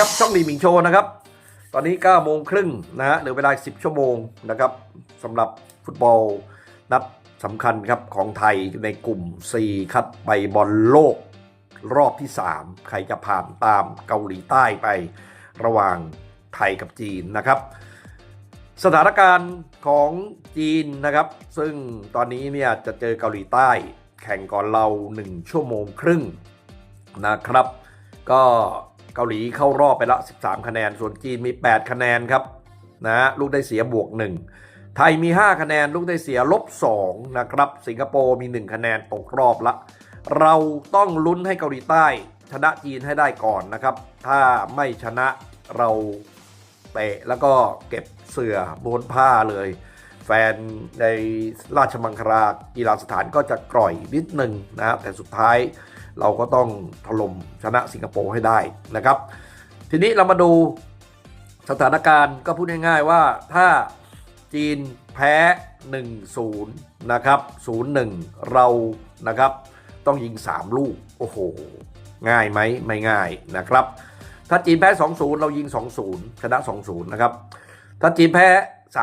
ครับช่องดีมิงโชนะครับ ตอนนี้9โมงครึ่งนะฮะเหลือเวลา 10 ชั่วโมงนะครับสำหรับฟุตบอลนัดสำคัญครับของไทยในกลุ่ม4คัดไปบอลโลกรอบที่ 3 ใครจะผ่านตามเกาหลีใต้ไประหว่างไทยกับจีนนะครับ สถานการณ์ของจีนนะครับ ซึ่งตอนนี้เนี่ยจะเจอเกาหลีใต้ แข่งก่อนเรา 1 ชั่วโมงครึ่งนะครับ ก็ เกาหลีเข้ารอบไปละ 13 คะแนน ส่วนจีนมี 8 คะแนนครับนะฮะลูกได้เสียบวก 1 ไทยมี 5 คะแนน ลูกได้เสียลบ 2 นะครับ สิงคโปร์มี 1 คะแนนตกรอบละ เราต้องลุ้นให้เกาหลีใต้ ชนะจีนให้ได้ก่อนนะครับ ถ้าไม่ชนะเราเตะแล้วก็เก็บเสือบนผ้าเลย แฟนในราชมังคลากีฬาสถานก็จะกร่อยนิดหนึ่งนะครับแต่สุดท้าย เราก็ต้องถล่มชนะสิงคโปร์ให้ได้นะครับ ทีนี้เรามาดูสถานการณ์ก็พูดง่ายๆว่าถ้าจีนแพ้ 1-0 นะครับ 0-1 เรานะครับต้องยิง 3 ลูก โอ้โห ง่ายไหมไม่ง่ายนะครับ ถ้าจีนแพ้ 2-0 เรายิง 2-0 ชนะ 2-0 นะครับ ถ้าจีนแพ้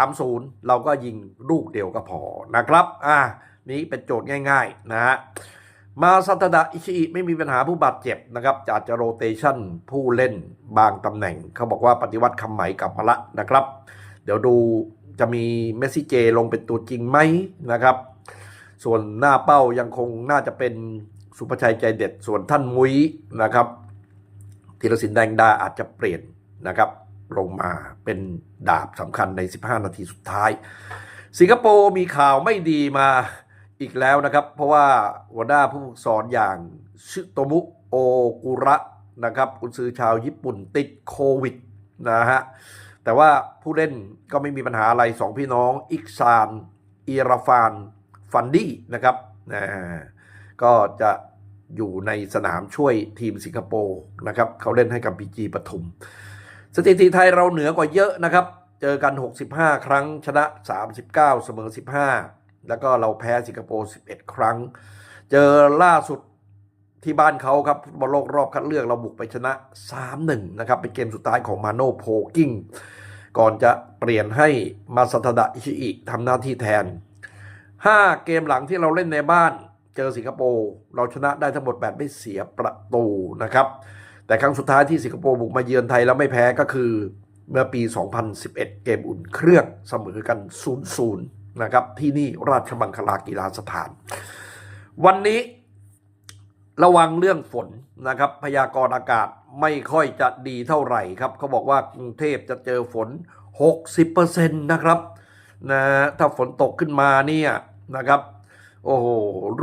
3-0 เราก็ยิงลูกเดียวก็พอนะครับ อ่า นี้เป็นโจทย์ง่าย ๆ นะฮะ มาซาตดะอิชิอิไม่มีปัญหาผู้บาดเจ็บนะครับอาจจะโรเตชันผู้เล่นบางตำแหน่ง เขาบอกว่าปฏิวัติคำไหมกลับมาละนะครับ เดี๋ยวดูจะมีเมสซี่เจลงเป็นตัวจริงไหมนะครับ ส่วนหน้าเป้ายังคงน่าจะเป็นสุภชัยใจเด็ดส่วนท่านมุ้ยนะครับธีรศิลป์แดงดาอาจจะเปลี่ยนนะครับ ลงมาเป็นดาบสำคัญใน 15 นาทีสุดท้าย สิงคโปร์มีข่าวไม่ดีมา อีกแล้วนะครับ เพราะว่าหัวหน้าผู้ฝึกสอนอย่างชิโตมุโอกุระนะครับกุนซือชาวญี่ปุ่นติดโควิดนะฮะแต่ว่าผู้เล่นก็ไม่มีปัญหาอะไรสองพี่น้อง อิกซานอีราฟานฟันดี้นะครับนะก็จะอยู่ในสนามช่วยทีมสิงคโปร์นะครับเขาเล่นให้กับพีจีปทุม สถิติไทยเราเหนือกว่าเยอะนะครับ เจอกัน 65 ครั้งชนะ 39 เสมอ 15 แล้วก็เราแพ้สิงคโปร์ 11 ครั้ง เจอล่าสุดที่บ้านเขาครับบอลโลกรอบคัดเลือกเราบุกไปชนะ 3-1 นะครับ เป็นเกมสุดท้ายของมาโนโพกิ้ง ก่อนจะเปลี่ยนให้มาสัตดะอิชิอิทำหน้าที่แทน 5 เกมหลังที่เราเล่นในบ้าน เจอสิงคโปร์เราชนะได้ทั้งหมดแบบไม่เสียประตูนะครับ แต่ครั้งสุดท้ายที่สิงคโปร์บุกมาเยือนไทยแล้วไม่แพ้ก็คือเมื่อปี 2011 เกมอุ่นเครื่องเสมอกัน 0-0 นะครับ ที่นี่ราชมังคลากีฬาสถาน วันนี้ระวังเรื่องฝนนะครับ พยากรณ์อากาศไม่ค่อยจะดีเท่าไหร่ครับเขาบอกว่ากรุงเทพจะเจอฝน 60%นะครับนะถ้าฝนตกขึ้นมาเนี่ยนะครับ โอ้โห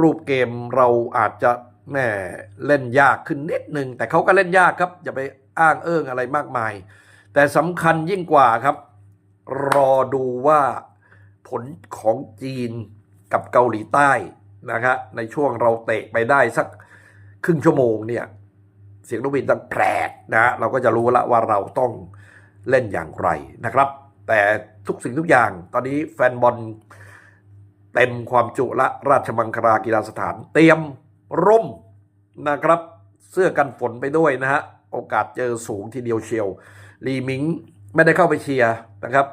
รูปเกมเราอาจจะแหม่เล่นยากขึ้นนิดหนึ่งแต่เขาก็เล่นยากครับ อย่าไปอ้างเอิงอะไรมากมาย แต่สำคัญยิ่งกว่าครับ รอดูว่า ผลของจีนกับเกาหลีใต้นะครับในช่วงเราเตะไปได้สักครึ่งชั่วโมงเนี่ยเสียงนกบินดังแปลกนะเราก็จะรู้ละว่าเราต้องเล่นอย่างไรนะครับ แต่ทุกสิ่งทุกอย่างตอนนี้แฟนบอลเต็มความจุละราชมังคลากีฬาสถาน เตรียมร่มนะครับ เสื้อกันฝนไปด้วยนะฮะ โอกาสเจอสูงทีเดียวเชียวลีมิงไม่ได้เข้าไปเชียร์นะครับ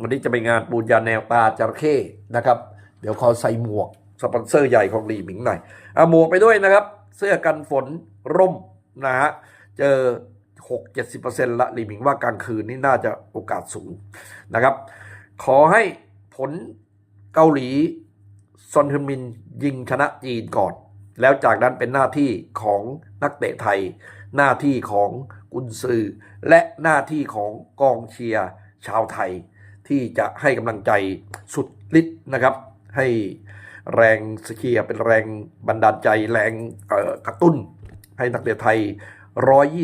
วันนี้จะไปงานปูนยาแนวตาจระเข้นะครับ เดี๋ยวขอใส่หมวกสปอนเซอร์ใหญ่ของลีหมิงหน่อยเอาหมวกไปด้วยนะครับ เสื้อกันฝนร่มนะฮะเจอ6-70%ละลีหมิงว่ากลางคืนนี่น่าจะโอกาสสูงนะครับ ขอให้ผลเกาหลีซอนฮึนมินยิงชนะจีนก่อน แล้วจากนั้นเป็นหน้าที่ของนักเตะไทย หน้าที่ของกุนซือ และหน้าที่ของกองเชียร์ชาวไทย ที่จะให้กำลังใจสุดฤทธิ์นะครับ ให้แรงสเกียร์เป็นแรงบันดาลใจแรงกระตุ้น ให้นักเตะไทย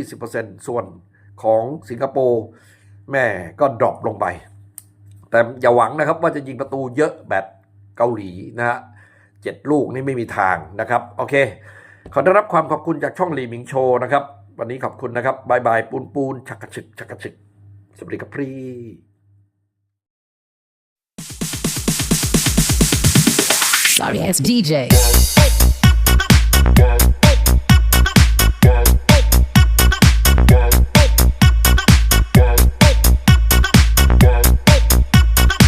120%ส่วนของสิงคโปร์แม่ก็ดรอปลงไป แต่อย่าหวังนะครับว่าจะยิงประตูเยอะแบบเกาหลีนะฮะเจ็ดลูกนี่ไม่มีทางนะครับ โอเค ขอได้รับความขอบคุณจากช่องลีมิงโชนะครับ วันนี้ขอบคุณนะครับบายบายปูนปูนชักกระชึกชักกระชึกสวัสดีครับพี่ Sorry, it's DJ.